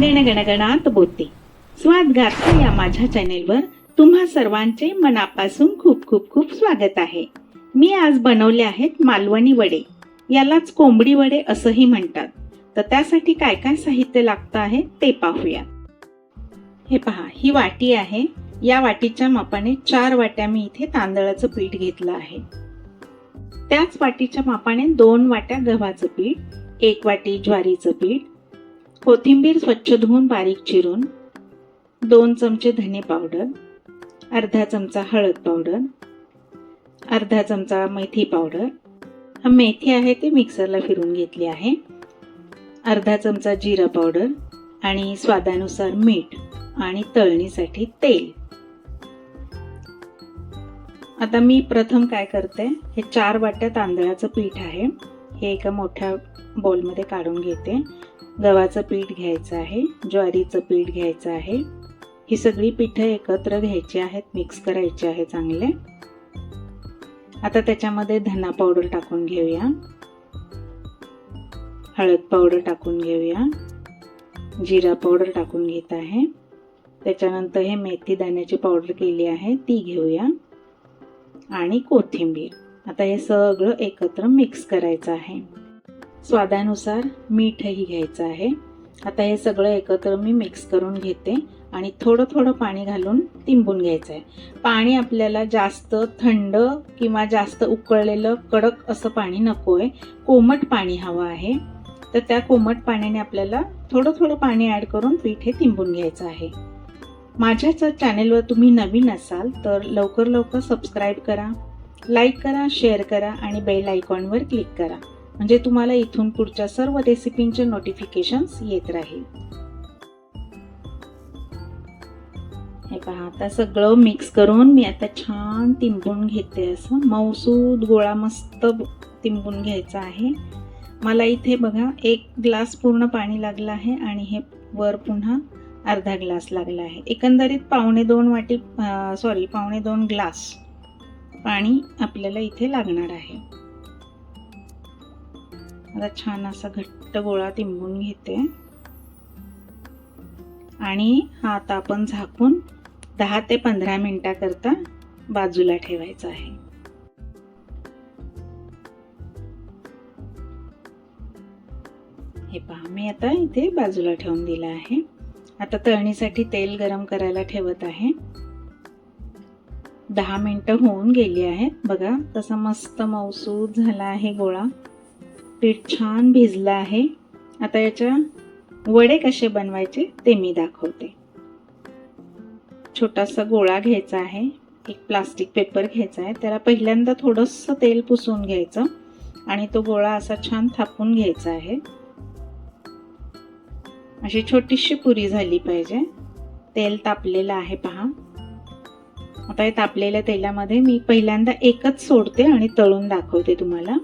गणगणगणात बोलते स्वाद गाथा या माझ्या चॅनेलवर. तुम्हा सर्वांचे मनापासून खूप खूप खूप स्वागत आहे. मी आज बनवले आहेत मालवणी वडे. यालाच कोंबडी वडे असंही म्हणतात. तर त्यासाठी काय काय साहित्य लागतं आहे ते पाहूया. हे पहा ही वाटी आहे. या वाटीच्या मापाने चार वाट्या मी इथे तांदळाचं पीठ घेतलं आहे. त्याच वाटीच्या मापाने दोन वाट्या गव्हाचं पीठ एक वाटी ज्वारीचं पीठ कोथिंबीर स्वच्छ धुवून बारीक चिरून दोन चमचे धने पावडर अर्धा चमचा हळद पावडर अर्धा चमचा मेथी पावडर. मेथी आहे ते मिक्सरला फिरून घेतली आहे. अर्धा चमचा जिरा पावडर आणि स्वादानुसार मीठ आणि तळणीसाठी तेल. आता मी प्रथम काय करते हे चार वाट्या तांदळाचं पीठ आहे. हे एका मोठ्या बॉलमध्ये काढून घेते. गव्हाचं पीठ घ्यायचं आहे ज्वारीचं पीठ घ्यायचं आहे. ही सगळी पिठं एकत्र घ्यायची आहेत मिक्स करायची आहे चांगले. आता त्याच्यामध्ये धना पावडर टाकून घेऊया. हळद पावडर टाकून घेऊया. जिरा पावडर टाकून घेत आहे. त्याच्यानंतर हे मेथी दाण्याची पावडर केली आहे ती घेऊया. आणि कोथिंबीर. आता हे सगळं एकत्र मिक्स करायचं आहे. स्वादानुसार मीठही घ्यायचं आहे. आता हे सगळं एकत्र मी मिक्स करून घेते आणि थोडं थोडं पाणी घालून तिंबून घ्यायचं आहे. पाणी आपल्याला जास्त थंड किंवा जास्त उकळलेलं कडक असं पाणी नको आहे कोमट पाणी हवं आहे. तर त्या कोमट पाण्याने आपल्याला थोडं थोडं पाणी ॲड करून पीठ हे तिंबून घ्यायचं आहे. माझ्याच चॅनेलवर तुम्ही नवीन असाल तर लवकर लवकर सबस्क्राईब करा. लाईक करा शेअर करा आणि बेल आयकॉनवर क्लिक करा. म्हणजे तुम्हाला इथून पुढच्या सर्व रेसिपींचे नोटिफिकेशन्स येत राहील. हे पहा आता सगळं मिक्स करून मी आता छान तिंबून घेते असं. मऊसूद गोळा मस्त तिंबून घ्यायचा आहे. मला इथे बघा एक ग्लास पूर्ण पाणी लागलं आहे आणि हे वर पुन्हा अर्धा ग्लास लागला आहे. एकंदरीत पावणे दोन वाटी सॉरी पावणे दोन ग्लास. पाणी आपल्याला इथे लागणार आहे. आता छान असा घट्ट गोळा तिंबून घेते. आणि हा आता आपण झाकून दहा ते पंधरा मिनिटाकरता बाजूला ठेवायचा आहे. हे पहा मी आता इथे बाजूला ठेवून दिलं आहे. आता तळणीसाठी तेल गरम करायला ठेवत आहे. दहा मिनटं होऊन गेली आहेत. बघा तसा मस्त मौसूद झाला आहे गोळा. पीठ छान भिजलं आहे. आता याच्या वडे कसे बनवायचे ते मी दाखवते. छोटासा गोळा घ्यायचा आहे. एक प्लास्टिक पेपर घ्यायचा आहे. त्याला पहिल्यांदा थोडंसं तेल पुसून घ्यायचं आणि तो गोळा असा छान थापून घ्यायचा आहे. अशी छोटीशी पुरी झाली पाहिजे. तेल तापलेलं आहे पहा. आता हे तापलेल्या तेलामध्ये मी पहिल्यांदा एकच सोडते आणि तळून दाखवते तुम्हाला.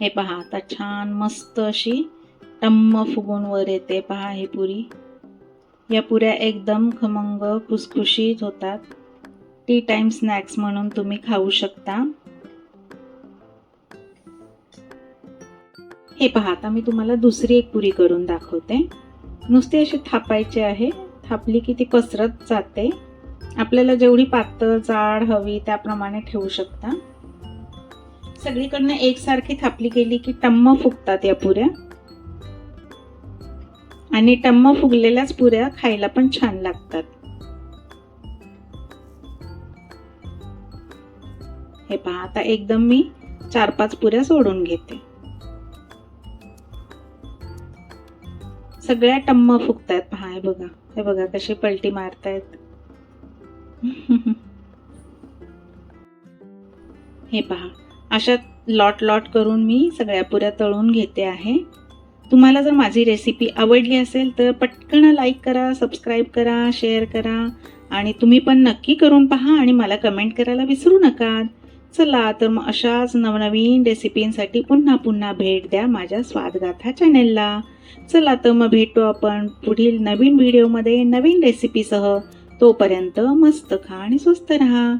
हे पहा आता छान मस्त अशी टम्म फुगून वर येते पहा ही पुरी. या पुऱ्या एकदम खमंग खुसखुशीत होतात. टी टाईम स्नॅक्स म्हणून तुम्ही खाऊ शकता. हे पहा आता मी तुम्हाला दुसरी एक पुरी करून दाखवते. नुसती अशी थापायची आहे. थापली की ती पसरत जाते. आपल्याला जेवढी पातळ जाड हवी त्याप्रमाणे ठेवू शकता. सगळीकडनं एकसारखी थापली गेली की टम्म फुगतात या पुऱ्या. आणि टम्म फुगलेल्याच पुऱ्या खायला पण छान लागतात. हे पहा आता एकदम मी चार पाच पुऱ्या सोडून घेते. सगळ्या टम्म फुगतायत पहा हे बघा. हे बघा कशी पलटी मारतायत. हे पहा अशा लॉट लॉट करून मी सगळ्या पुऱ्या तळून घेते आहे. तुम्हाला जर माझी रेसिपी आवडली असेल तर पटकन लाईक करा सबस्क्राईब करा शेअर करा. आणि तुम्ही पण नक्की करून पहा आणि मला कमेंट करायला विसरू नका. चला तर मग अशाच नवनवीन रेसिपींसाठी पुन्हा पुन्हा भेट द्या माझ्या स्वादगाथा चॅनेलला चला तर मग भेटू आपण पुढील नवीन व्हिडिओमध्ये नवीन रेसिपीसह तोपर्यंत मस्त खा आणि स्वस्त राहा.